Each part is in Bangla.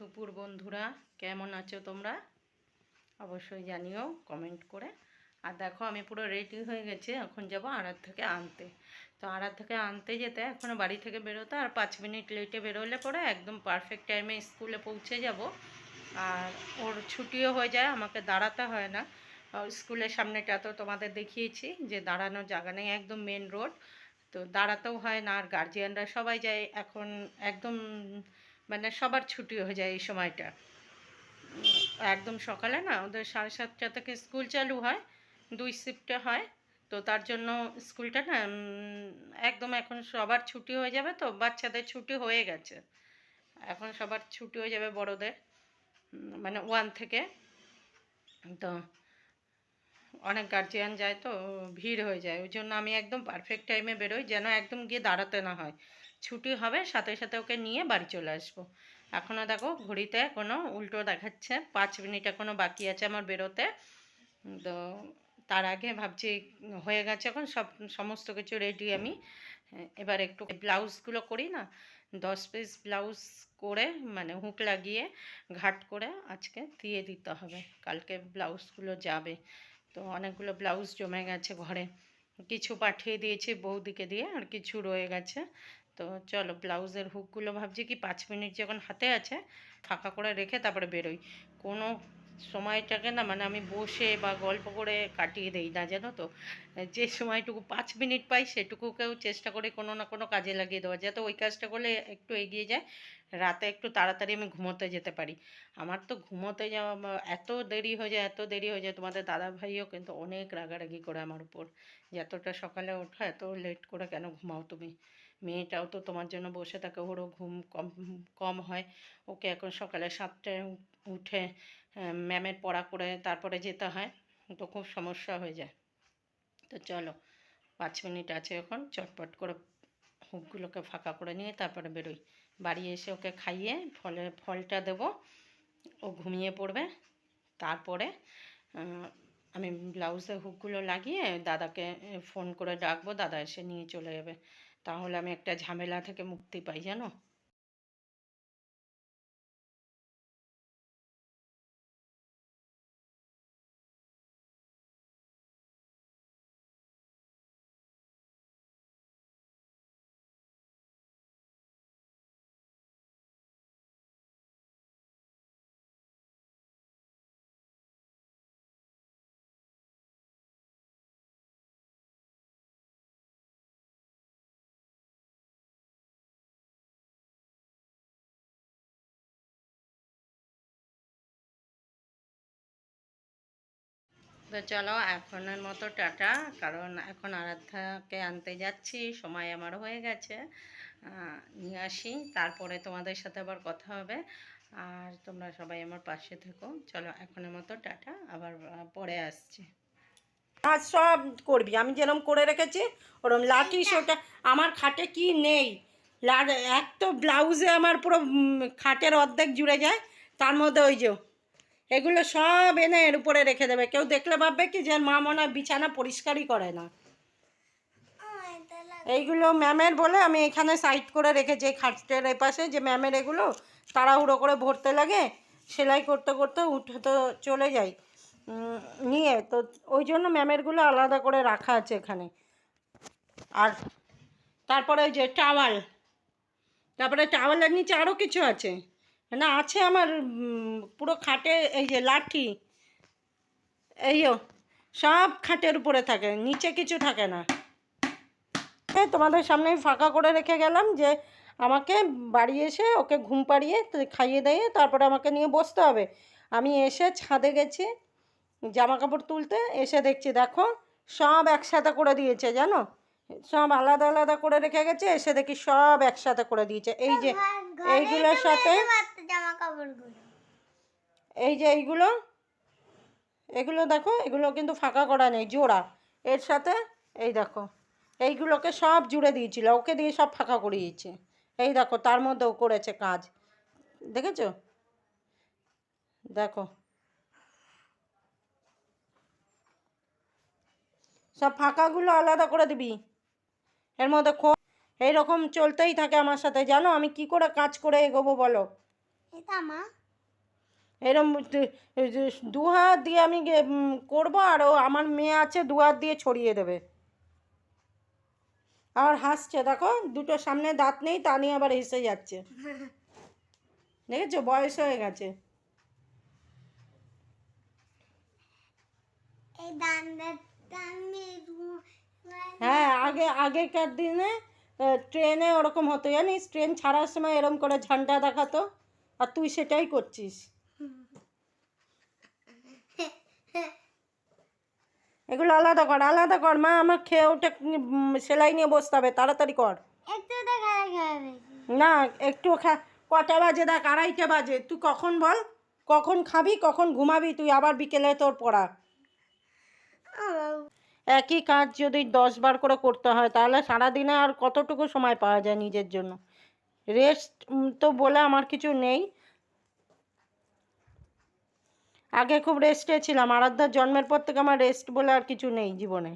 দুপুর বন্ধুরা, কেমন আছো তোমরা? অবশ্যই জানিও কমেন্ট করে। আর দেখো, আমি পুরো রেডি হয়ে গেছি, এখন যাব আড়ার থেকে আনতে। তো আড়ার থেকে আনতে যেতে এখনও বাড়ি থেকে বেরোতে আর পাঁচ মিনিট লেটে বেরোলে পরে একদম পারফেক্ট টাইমে স্কুলে পৌঁছে যাব। আর ওর ছুটিও হয়ে যায়, আমাকে দাঁড়াতে হয় না। স্কুলের সামনেটা তো তোমাদের দেখিয়েছি যে দাঁড়ানোর জায়গা নেই, একদম মেন রোড তো দাঁড়াতেও হয় না, আর গার্জিয়ানরা সবাই যায়। এখন একদম মানে সবার ছুটি হয়ে যায় এই সময়টা। একদম সকালে না, ওদের সাড়ে সাতটা থেকে স্কুল চালু হয়, দুই শিফটে হয়, তো তার জন্য স্কুলটা না একদম এখন সবার ছুটি হয়ে যাবে তো, বাচ্চাদের ছুটি হয়ে গেছে। এখন সবার ছুটি হয়ে যাবে বড়দের মানে ওয়ান থেকে। তো অনেক গার্জিয়ান যায় তো, ভিড় হয়ে যায়। ওই জন্য আমি একদম পারফেক্ট টাইমে বেরোই, যেন একদম গিয়ে দাঁড়াতে না হয়। ছুটি হবে, সাথে সাথে ওকে নিয়ে বাড়ি চলে আসব। এখনও দেখো ঘড়িতে কোনো উল্টো দেখাচ্ছে, পাঁচ মিনিট এখনও বাকি আছে আমার বেরোতে। তো তার আগে ভাবছি হয়ে গেছে এখন, সব, সমস্ত কিছু রেডি আমি। এবার একটু ব্লাউজগুলো করি না, দশ পিস ব্লাউজ করে মানে হুক লাগিয়ে, ঘাট করে আজকে দিয়ে দিতে হবে। কালকে ব্লাউজগুলো যাবে। তো অনেকগুলো ব্লাউজ জমে গেছে ঘরে। কিছু পাঠিয়ে দিয়েছি বৌদিকে দিয়ে, আর কিছু রয়ে গেছে। তো চলো ব্লাউজের হুকগুলো ভাবছি কি পাঁচ মিনিট যখন হাতে আছে ফাঁকা করে রেখে তারপরে বেরোই। কোনো সময়টাকে না মানে আমি বসে বা গল্প করে কাটিয়ে দেই না, জানো তো? যে সময়টুকু পাঁচ মিনিট পাই সেটুকুকেও চেষ্টা করে কোনো না কোনো কাজে লাগিয়ে দেওয়া, যাতে ওই কাজটা করলে একটু এগিয়ে যায়, রাতে একটু তাড়াতাড়ি আমি ঘুমোতে যেতে পারি। আমার তো ঘুমোতে যাওয়া এত দেরি হয়ে যায়, এত দেরি হয়ে যায়, তোমাদের দাদা ভাইও কিন্তু অনেক রাগারাগি করে আমার উপর। যে এতটা সকালে ওঠো, এত লেট করে কেন ঘুমাও তুমি? মেয়েটাও তো তোমার জন্য বসে থাকে ওরও ঘুম কম কম হয়। ওকে এখন সকালে সাতটায় উঠে আহ, ম্যামের পড়া করে তারপরে যেতে হয় তো খুব সমস্যা হয়ে যায়। তো চলো পাঁচ মিনিট আছে এখন চটপট করে হুকগুলোকে ফাঁকা করে নিয়ে তারপরে বেরোই। বাড়ি এসে ওকে খাইয়ে ফলে ফলটা দেবো ও ঘুমিয়ে পড়বে। তারপরে আমি ব্লাউজের হুকগুলো লাগিয়ে দাদাকে ফোন করে ডাকবো দাদা এসে নিয়ে চলে যাবে। তাহলে আমি একটা ঝামেলা থেকে মুক্তি পাই জানো? তো চলো এখনের মতো টাটা। কারণ এখন আরাধ্যাকে আনতে যাচ্ছি সময় আমার হয়ে গেছে। নিয়ে আসি তারপরে তোমাদের সাথে আবার কথা হবে। আর তোমরা সবাই আমার পাশে থেকো। চলো এখনের মতো টাটা আবার পরে আসছি। আজ সব করবি আমি যেরকম করে রেখেছি ওরম লাঠি ওটা আমার খাটে কি নেই? লা- এক তো ব্লাউজে আমার পুরো খাটের অর্ধেক জুড়ে যায় তার মধ্যে ওই যে এগুলো সব এনে এর উপরে রেখে দেবে। কেউ দেখলে ভাববে কি যে মা মনে হয় বিছানা পরিষ্কারই করে না। এইগুলো ম্যামের বলে আমি এখানে সাইড করে রেখেছি এই খাটের এই পাশে যে ম্যামের এগুলো তাড়াহুড়ো করে ভরতে লাগে, সেলাই করতে করতে উঠে তো চলে যাই নিয়ে তো ওই জন্য ম্যামেরগুলো আলাদা করে রাখা আছে এখানে। আর তারপরে ওই যে টাওয়াল, তারপরে টাওয়ালের নিচে আরও কিছু আছে। না আছে আমার পুরো খাটে এই যে লাঠি। এইও সব খাটের উপরে থাকে নিচে কিছু থাকে না। এই তোমাদের সামনে আমি ফাঁকা করে রেখে গেলাম যে আমাকে বাড়ি এসে ওকে ঘুম পাড়িয়ে খাইয়ে দিয়ে তারপরে আমাকে নিয়ে বসতে হবে। আমি এসে ছাদে গেছি জামা কাপড় তুলতে এসে দেখছি দেখো সব একসাথে করে দিয়েছে জানো? সব আলাদা আলাদা করে রেখে গেছে এসে দেখি সব একসাথে করে দিয়েছে। এই যে এইগুলোর সাথে জামা কাপড়গুলো। এই যে এইগুলো, এগুলো দেখো, এগুলো কিন্তু ফাঁকা করা নেই, জোড়া। এর সাথে এই দেখো, এইগুলোকে সব জুড়ে দিয়েছিল, ওকে দিয়ে সব ফাঁকা করিয়েছে। এই দেখো, তার মধ্যেও করেছে কাজ। দেখেছ? দেখো। সব ফাঁকাগুলো আলাদা করে দিবি। এর মধ্যে খো এইরকম চলতেই থাকে আমার সাথে। জানো, আমি কি করে কাজ করে এগোবো বলো? এটা মা। এরম দু- হাত দিয়ে আমি করব আর ও আমার মেয়ে আছে দু হাত দিয়ে ছড়িয়ে দেবে। আর হাসছে দেখো দুটো সামনে দাঁত নেই তা নিয়ে আবার হেসে যাচ্ছে। দেখেছ? বয়স হয়ে গেছে। হ্যাঁ আগে আগেকার দিনে ট্রেনে ওরকম হতো। জানিস? ট্রেন ছাড়ার সময় এরম করে ঝান্ডা দেখাতো। আর তুই সেটাই করছিস। এগুলো আলাদা কর আলাদা কর মা আমার খেয়ে ওটা সেলাই নিয়ে বসতে হবে তাড়াতাড়ি কর। না একটু খা কটা বাজে দেখ আড়াইটে বাজে তুই কখন বল কখন খাবি কখন ঘুমাবি তুই আবার বিকেলে তোর পড়া। একই কাজ যদি দশ বার করে করতে হয় তাহলে সারাদিনে আর কতটুকু সময় পাওয়া যায় নিজের জন্য? রেস্ট তো বলে আমার কিছু নেই। আগে খুব রেস্টে ছিলাম। আরাধ্যার জন্মের পর থেকে আমার রেস্ট বলে আর কিছু নেই জীবনে।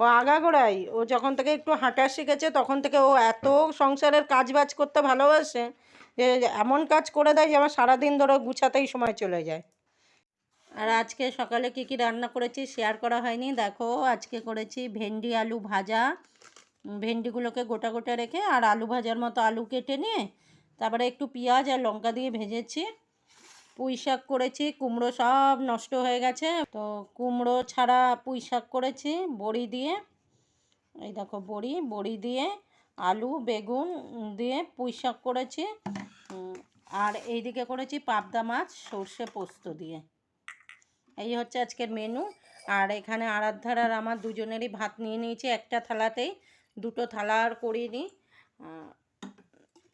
ও আগাগোড়াই, ও যখন থেকে একটু হাঁটা শিখেছে, তখন থেকে ও এত সংসারের কাজ বাজ করতে ভালোবাসে যে এমন কাজ করে দেয় যে আমার সারাদিন ধরে গুছাতেই সময় চলে যায়। আর আজকে সকালে কি কি রান্না করেছি শেয়ার করা হয়নি। দেখো, আজকে করেছি ভেন্ডি, আলু ভাজা ভেন্ডিগুলোকে গোটা গোটা রেখে আর আলু ভাজার মতো আলু কেটে নিয়ে তারপরে একটু পেঁয়াজ আর লঙ্কা দিয়ে ভেজেছি। পুঁই শাক করেছি, কুমড়ো সব নষ্ট হয়ে গেছে। তো কুমড়ো ছাড়া পুঁই শাক করেছি, বড়ি দিয়ে। এই দেখো বড়ি বড়ি দিয়ে আলু, বেগুন দিয়ে পুঁই শাক করেছি। আর এইদিকে করেছি পাবদা মাছ, সর্ষে পোস্ত দিয়ে। এই হচ্ছে আজকের মেনু আর এখানে আরাধ্যার আর আমার দুজনেরই ভাত নিয়ে নিয়েছি একটা থালাতেই। দুটো থালা আর করিনি।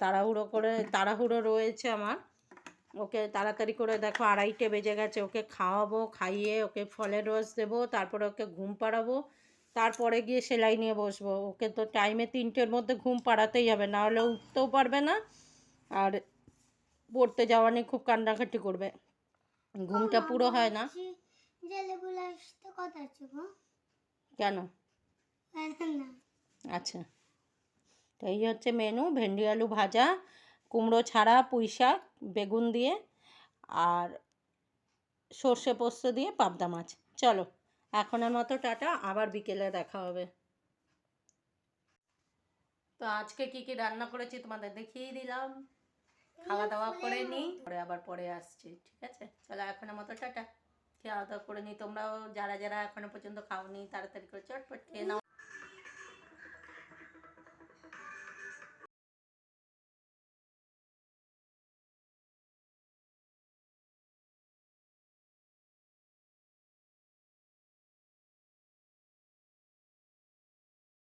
তাড়াহুড়ো করে তাড়াহুড়ো রয়েছে আমার। ওকে তাড়াতাড়ি করে দেখো আড়াইটে বেজে গেছে। ওকে খাওয়াবো খাইয়ে ওকে ফলের রস দেবো তারপরে ওকে ঘুম পাড়াবো তারপরে গিয়ে সেলাই নিয়ে বসবো। ওকে তো টাইমে তিনটের মধ্যে ঘুম পাড়াতেই হবে না হলে উঠতেও পারবে না আর পড়তে যাওয়া নিয়ে খুব কান্নাকাটি করবে। ঘুমটা পুরো হয় না। কেন? না। আচ্ছা। তো এই হচ্ছে মেনু ভেন্ডি, আলু ভাজা, কুমড়ো ছাড়া, পুঁই শাক, বেগুন দিয়ে আর সর্ষে পোস্ত দিয়ে পাবদা মাছ। চলো, এখনের মতো টাটা, আবার বিকেলে দেখা হবে। তো আজকে কি কি রান্না করেছি তোমাদের দেখিয়ে দিলাম। খাওয়া দাওয়া করে নিই পরে আবার পরে আসছি, ঠিক আছে? চলো, এখনের মতো টাটা। খাওয়া দাওয়া করে নিই তোমরাও, যারা যারা এখনও পর্যন্ত খাওনি, তাড়াতাড়ি করে চটপট খেয়ে নাও।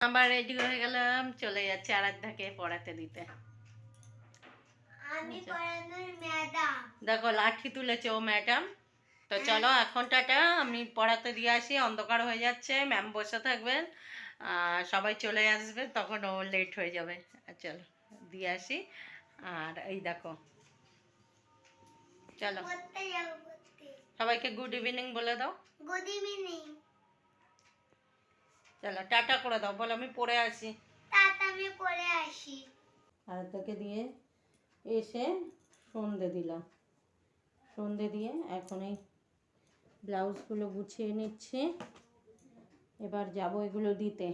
আবার রেডি হয়ে গেলাম চলে যাচ্ছে আরাধ্যাকে পড়াতে দিতে। আমি পড়ানোর ম্যাডাম দেখো লাঠি তুলেছে ও ম্যাডাম তো চলো এখন টাটা আমি পড়াতে দিয়ে আসি অন্ধকার হয়ে যাচ্ছে ম্যাম বসে থাকবেন। আর সবাই চলে আসবে তখন ও লেট হয়ে যাবে। আর চলো দিয়ে আসি। আর এই দেখো চলো। সবাইকে গুড ইভিনিং বলে দাও। গুড ইভিনিং চলো টাটা করে দাও বলো আমি পড়ে আসি। টাটা আমি পড়ে আসি। আর তাকে দিয়ে এসে সন্ধে দিলাম। সন্ধে দিয়ে এখন এই ব্লাউজগুলো গুছিয়ে নিচ্ছি। এবার যাব এগুলো দিতে।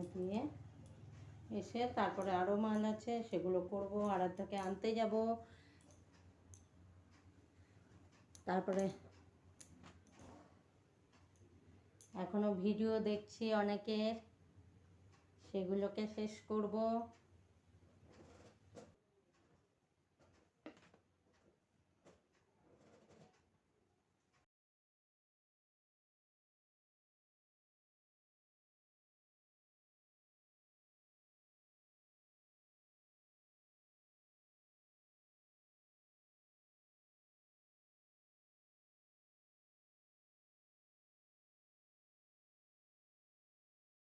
এগুলো নিয়ে এসে তারপরে আরও মাল আছে, সেগুলো করব, আরাধ্যাকে আনতে যাব। তারপরে এখনও ভিডিও দেখছি অনেকের, সেগুলোকে শেষ করব।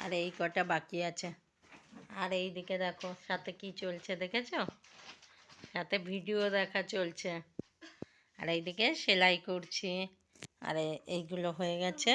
আর এই কটা বাকি আছে। আর এই দিকে দেখো, সাথে কি চলছে দেখেছ? সাথে ভিডিও দেখা চলছে। আর এইদিকে সেলাই করছি। আর এইগুলো হয়ে গেছে।